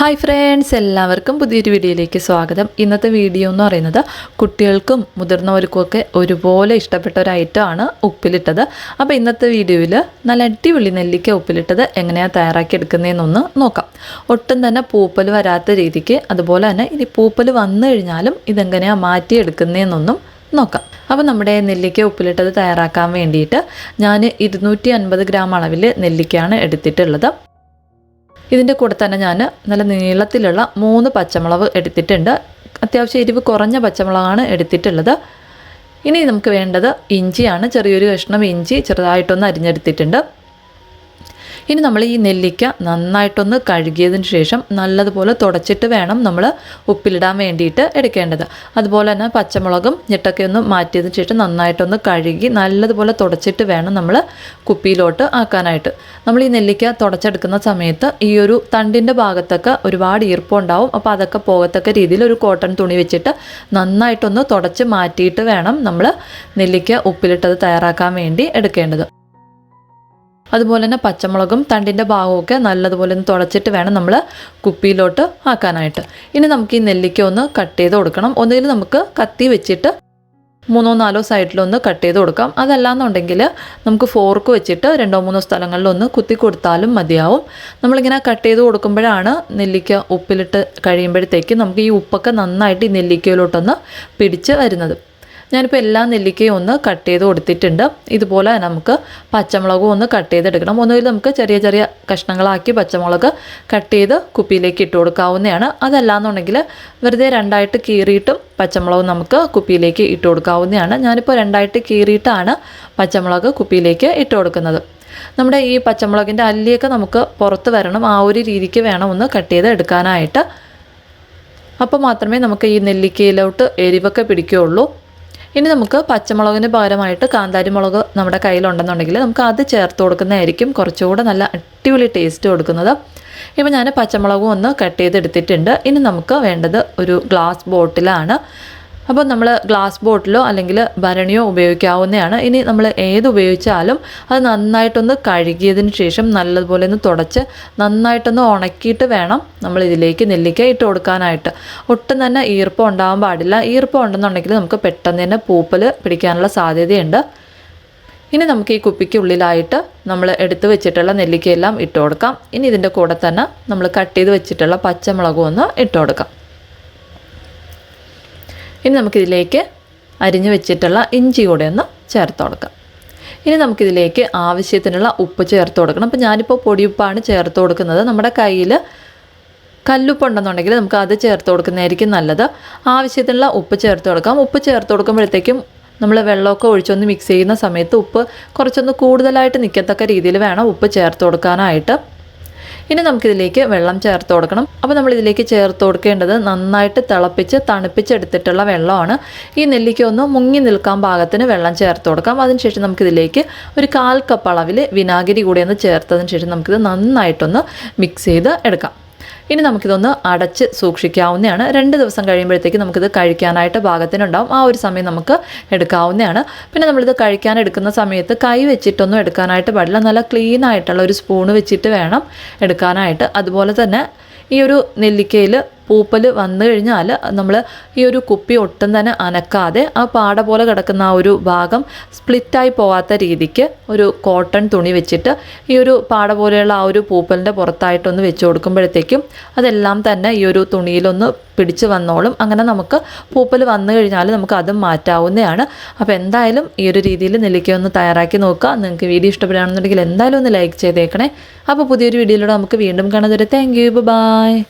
Hi friends എല്ലാവർക്കും പുതിയൊരു വീഡിയോയിലേക്ക് സ്വാഗതം. ഇന്നത്തെ വീഡിയോ എന്ന് പറയുന്നത് കുട്ടികൾക്കും മുതിർന്നവർക്കും ഒക്കെ ഒരുപോലെ ഇഷ്ടപ്പെട്ട ഒരു ഐറ്റമാണ് ഉപ്പിലിട്ടത്. അപ്പോൾ ഇന്നത്തെ വീഡിയോയിൽ നല്ല അടിപൊളി നെല്ലിക്ക ഉപ്പിലിട്ടത് എങ്ങനെയാണ് തയ്യാറാക്കി എടുക്കുന്നതെന്നൊന്ന് നോക്കാം. ഒട്ടും തന്നെ പൂപ്പൽ വരാത്ത രീതിക്ക് അതുപോലെ തന്നെ ഇനി പൂപ്പൽ വന്നു കഴിഞ്ഞാലും ഇതെങ്ങനെയാണ് മാറ്റിയെടുക്കുന്നതെന്നൊന്നും നോക്കാം. അപ്പോൾ നമ്മുടെ നെല്ലിക്ക ഉപ്പിലിട്ടത് തയ്യാറാക്കാൻ വേണ്ടിയിട്ട് ഞാൻ ഇരുന്നൂറ്റി അൻപത് ഗ്രാം അളവിൽ നെല്ലിക്കയാണ് എടുത്തിട്ടുള്ളത്. ഇതിന്റെ കൂടെ തന്നെ ഞാൻ നല്ല നീളത്തിലുള്ള മൂന്ന് പച്ചമുളക് എടുത്തിട്ടുണ്ട്. അത്യാവശ്യം എരിവ് കുറഞ്ഞ പച്ചമുളകാണ് എടുത്തിട്ടുള്ളത്. ഇനി നമുക്ക് വേണ്ടത് ഇഞ്ചിയാണ്. ചെറിയൊരു കഷ്ണം ഇഞ്ചി ചെറുതായിട്ടൊന്ന് അരിഞ്ഞെടുത്തിട്ടുണ്ട്. ഇനി നമ്മൾ ഈ നെല്ലിക്ക നന്നായിട്ടൊന്ന് കഴുകിയതിന് ശേഷം നല്ലതുപോലെ തുടച്ചിട്ട് വേണം നമ്മൾ ഉപ്പിലിടാൻ വേണ്ടിയിട്ട് എടുക്കേണ്ടത്. അതുപോലെ തന്നെ പച്ചമുളകും ഞെട്ടൊക്കെ ഒന്ന് മാറ്റിയതിന് ശേഷം നന്നായിട്ടൊന്ന് കഴുകി നല്ലതുപോലെ തുടച്ചിട്ട് വേണം നമ്മൾ കുപ്പിയിലോട്ട് ആക്കാനായിട്ട്. നമ്മൾ ഈ നെല്ലിക്ക തുടച്ചെടുക്കുന്ന സമയത്ത് ഈ ഒരു തണ്ടിന്റെ ഭാഗത്തൊക്കെ ഒരുപാട് ഈർപ്പമുണ്ടാവും അപ്പോൾ അതൊക്കെ പോകത്തക്ക രീതിയിൽ ഒരു കോട്ടൺ തുണി വെച്ചിട്ട് നന്നായിട്ടൊന്ന് തുടച്ച് മാറ്റിയിട്ട് വേണം നമ്മൾ നെല്ലിക്ക ഉപ്പിലിട്ടത് തയ്യാറാക്കാൻ വേണ്ടി എടുക്കേണ്ടത്. അതുപോലെ തന്നെ പച്ചമുളകും തണ്ടിന്റെ ഭാഗമൊക്കെ നല്ലതുപോലെ ഒന്ന് തുടച്ചിട്ട് വേണം നമ്മൾ കുപ്പിയിലോട്ട് ആക്കാനായിട്ട്. ഇനി നമുക്ക് ഈ നെല്ലിക്ക ഒന്ന് കട്ട് ചെയ്ത് കൊടുക്കണം. ഒന്നുകിൽ നമുക്ക് കത്തി വെച്ചിട്ട് മൂന്നോ നാലോ സൈഡിലൊന്ന് കട്ട് ചെയ്ത് കൊടുക്കാം. അതല്ലാന്നുണ്ടെങ്കിൽ നമുക്ക് ഫോർക്ക് വെച്ചിട്ട് രണ്ടോ മൂന്നോ സ്ഥലങ്ങളിലൊന്ന് കുത്തി കൊടുത്താലും മതിയാവും. നമ്മളിങ്ങനെ കട്ട് ചെയ്ത് കൊടുക്കുമ്പോഴാണ് നെല്ലിക്ക ഉപ്പിലിട്ട് കഴിയുമ്പോഴത്തേക്ക് നമുക്ക് ഈ ഉപ്പൊക്കെ നന്നായിട്ട് ഈ നെല്ലിക്കയിലോട്ടൊന്ന് പിടിച്ച് വരുന്നത്. ഞാനിപ്പോൾ എല്ലാ നെല്ലിക്കയും ഒന്ന് കട്ട് ചെയ്ത് കൊടുത്തിട്ടുണ്ട്. ഇതുപോലെ നമുക്ക് പച്ചമുളകും ഒന്ന് കട്ട് ചെയ്തെടുക്കണം. ഒന്നുകിൽ നമുക്ക് ചെറിയ ചെറിയ കഷ്ണങ്ങളാക്കി പച്ചമുളക് കട്ട് ചെയ്ത് കുപ്പിയിലേക്ക് ഇട്ട് കൊടുക്കാവുന്നതാണ്. അതല്ലാന്നുണ്ടെങ്കിൽ വെറുതെ രണ്ടായിട്ട് കീറിയിട്ടും പച്ചമുളക് നമുക്ക് കുപ്പിയിലേക്ക് ഇട്ട് കൊടുക്കാവുന്നതാണ്. ഞാനിപ്പോൾ രണ്ടായിട്ട് കീറിയിട്ടാണ് പച്ചമുളക് കുപ്പിയിലേക്ക് ഇട്ട് കൊടുക്കുന്നത്. നമ്മുടെ ഈ പച്ചമുളകിന്റെ അല്ലിയൊക്കെ നമുക്ക് പുറത്ത് വരണം. ആ ഒരു രീതിക്ക് വേണം ഒന്ന് കട്ട് ചെയ്ത് എടുക്കാനായിട്ട്. അപ്പോൾ മാത്രമേ നമുക്ക് ഈ നെല്ലിക്കയിലോട്ട് എരിവൊക്കെ പിടിക്കുകയുള്ളൂ. ഇനി നമുക്ക് പച്ചമുളകിന് പകരമായിട്ട് കാന്താരി മുളക് നമ്മുടെ കയ്യിലുണ്ടെന്നുണ്ടെങ്കിൽ നമുക്ക് അത് ചേർത്ത് കൊടുക്കുന്നതായിരിക്കും കുറച്ചുകൂടെ നല്ല അടിപൊളി ടേസ്റ്റ് കൊടുക്കുന്നത്. ഇപ്പോൾ ഞാൻ പച്ചമുളകും ഒന്ന് കട്ട് ചെയ്തെടുത്തിട്ടുണ്ട്. ഇനി നമുക്ക് വേണ്ടത് ഒരു ഗ്ലാസ് ബോട്ടിലാണ് അപ്പോൾ നമ്മൾ ഗ്ലാസ് ബോട്ടിലോ അല്ലെങ്കിൽ ഭരണിയോ ഉപയോഗിക്കാവുന്നതാണ്. ഇനി നമ്മൾ ഏത് ഉപയോഗിച്ചാലും അത് നന്നായിട്ടൊന്ന് കഴുകിയതിന് ശേഷം നല്ലതുപോലെ ഒന്ന് തുടച്ച് നന്നായിട്ടൊന്ന് ഉണക്കിയിട്ട് വേണം നമ്മൾ ഇതിലേക്ക് നെല്ലിക്ക ഇട്ട് കൊടുക്കാനായിട്ട്. ഒട്ടും തന്നെ ഈർപ്പം ഉണ്ടാകാൻ പാടില്ല. ഈർപ്പം ഉണ്ടെന്നുണ്ടെങ്കിൽ നമുക്ക് പെട്ടെന്ന് തന്നെ പൂപ്പൽ പിടിക്കാനുള്ള സാധ്യതയുണ്ട്. ഇനി നമുക്ക് ഈ കുപ്പിക്കുള്ളിലായിട്ട് നമ്മൾ എടുത്തു വെച്ചിട്ടുള്ള നെല്ലിക്കയെല്ലാം ഇട്ട് കൊടുക്കാം. ഇനി ഇതിന്റെ കൂടെ തന്നെ നമ്മൾ കട്ട് ചെയ്ത് വെച്ചിട്ടുള്ള പച്ചമുളകും ഒന്ന് ഇട്ട് കൊടുക്കാം. ഇനി നമുക്കിതിലേക്ക് അരിഞ്ഞു വെച്ചിട്ടുള്ള ഇഞ്ചി കൂടെ ഒന്ന് ചേർത്ത് കൊടുക്കാം. ഇനി നമുക്കിതിലേക്ക് ആവശ്യത്തിനുള്ള ഉപ്പ് ചേർത്ത് കൊടുക്കണം. അപ്പോൾ ഞാനിപ്പോൾ പൊടിയുപ്പാണ് ചേർത്ത് കൊടുക്കുന്നത്. നമ്മുടെ കയ്യിൽ കല്ലുപ്പുണ്ടെന്നുണ്ടെങ്കിൽ നമുക്ക് അത് ചേർത്ത് കൊടുക്കുന്നതായിരിക്കും നല്ലത്. ആവശ്യത്തിനുള്ള ഉപ്പ് ചേർത്ത് കൊടുക്കാം. ഉപ്പ് ചേർത്ത് കൊടുക്കുമ്പോഴത്തേക്കും നമ്മൾ വെള്ളമൊക്കെ ഒഴിച്ചൊന്ന് മിക്സ് ചെയ്യുന്ന സമയത്ത് ഉപ്പ് കുറച്ചൊന്ന് കൂടുതലായിട്ട് നിൽക്കത്തക്ക രീതിയിൽ വേണം ഉപ്പ് ചേർത്ത് കൊടുക്കാനായിട്ട്. ഇനി നമുക്കിതിലേക്ക് വെള്ളം ചേർത്ത് കൊടുക്കണം. അപ്പോൾ നമ്മൾ ഇതിലേക്ക് ചേർത്ത് കൊടുക്കേണ്ടത് നന്നായിട്ട് തിളപ്പിച്ച് തണുപ്പിച്ചെടുത്തിട്ടുള്ള വെള്ളമാണ്. ഈ നെല്ലിക്ക ഒന്ന് മുങ്ങി നിൽക്കാൻ പാകത്തിന് വെള്ളം ചേർത്ത് കൊടുക്കാം. അതിനുശേഷം നമുക്കിതിലേക്ക് ഒരു കാൽ കപ്പ് അളവിൽ വിനാഗിരി കൂടി ഒന്ന് ചേർത്തതിന് ശേഷം നമുക്കിത് നന്നായിട്ടൊന്ന് മിക്സ് ചെയ്ത് എടുക്കാം. ഇനി നമുക്കിതൊന്ന് അടച്ച് സൂക്ഷിക്കാവുന്നതാണ്. രണ്ട് ദിവസം കഴിയുമ്പോഴത്തേക്ക് നമുക്കിത് കഴിക്കാനായിട്ട് പാകത്തിനുണ്ടാവും. ആ ഒരു സമയം നമുക്ക് എടുക്കാവുന്നതാണ്. പിന്നെ നമ്മളിത് കഴിക്കാൻ എടുക്കുന്ന സമയത്ത് കൈ വെച്ചിട്ടൊന്നും എടുക്കാനായിട്ട് പാടില്ല. നല്ല ക്ലീൻ ആയിട്ടുള്ള ഒരു സ്പൂണ് വെച്ചിട്ട് വേണം എടുക്കാനായിട്ട്. അതുപോലെ തന്നെ ഈ ഒരു നെല്ലിക്കയിൽ പൂപ്പൽ വന്നു കഴിഞ്ഞാൽ നമ്മൾ ഈ ഒരു കുപ്പി ഒട്ടും തന്നെ അനക്കാതെ ആ പാട പോലെ കിടക്കുന്ന ആ ഒരു ഭാഗം സ്പ്ലിറ്റായി പോകാത്ത രീതിക്ക് ഒരു കോട്ടൺ തുണി വെച്ചിട്ട് ഈ ഒരു പാട പോലെയുള്ള ആ ഒരു പൂപ്പലിന്റെ പുറത്തായിട്ടൊന്ന് വെച്ച് കൊടുക്കുമ്പോഴത്തേക്കും അതെല്ലാം തന്നെ ഈ ഒരു തുണിയിലൊന്ന് പിടിച്ച് വന്നോളും. അങ്ങനെ നമുക്ക് പൂപ്പൽ വന്നു കഴിഞ്ഞാൽ നമുക്ക് അതും മാറ്റാവുന്നതാണ്. അപ്പോൾ എന്തായാലും ഈ ഒരു രീതിയിൽ നെല്ലിക്ക ഒന്ന് തയ്യാറാക്കി നോക്കുക. നിങ്ങൾക്ക് വീഡിയോ ഇഷ്ടപ്പെടുകയാണെന്നുണ്ടെങ്കിൽ എന്തായാലും ഒന്ന് ലൈക്ക് ചെയ്തേക്കണേ. അപ്പോൾ പുതിയൊരു വീഡിയോയിലൂടെ നമുക്ക് വീണ്ടും കാണാൻ തരാം താങ്ക് യു ബൈ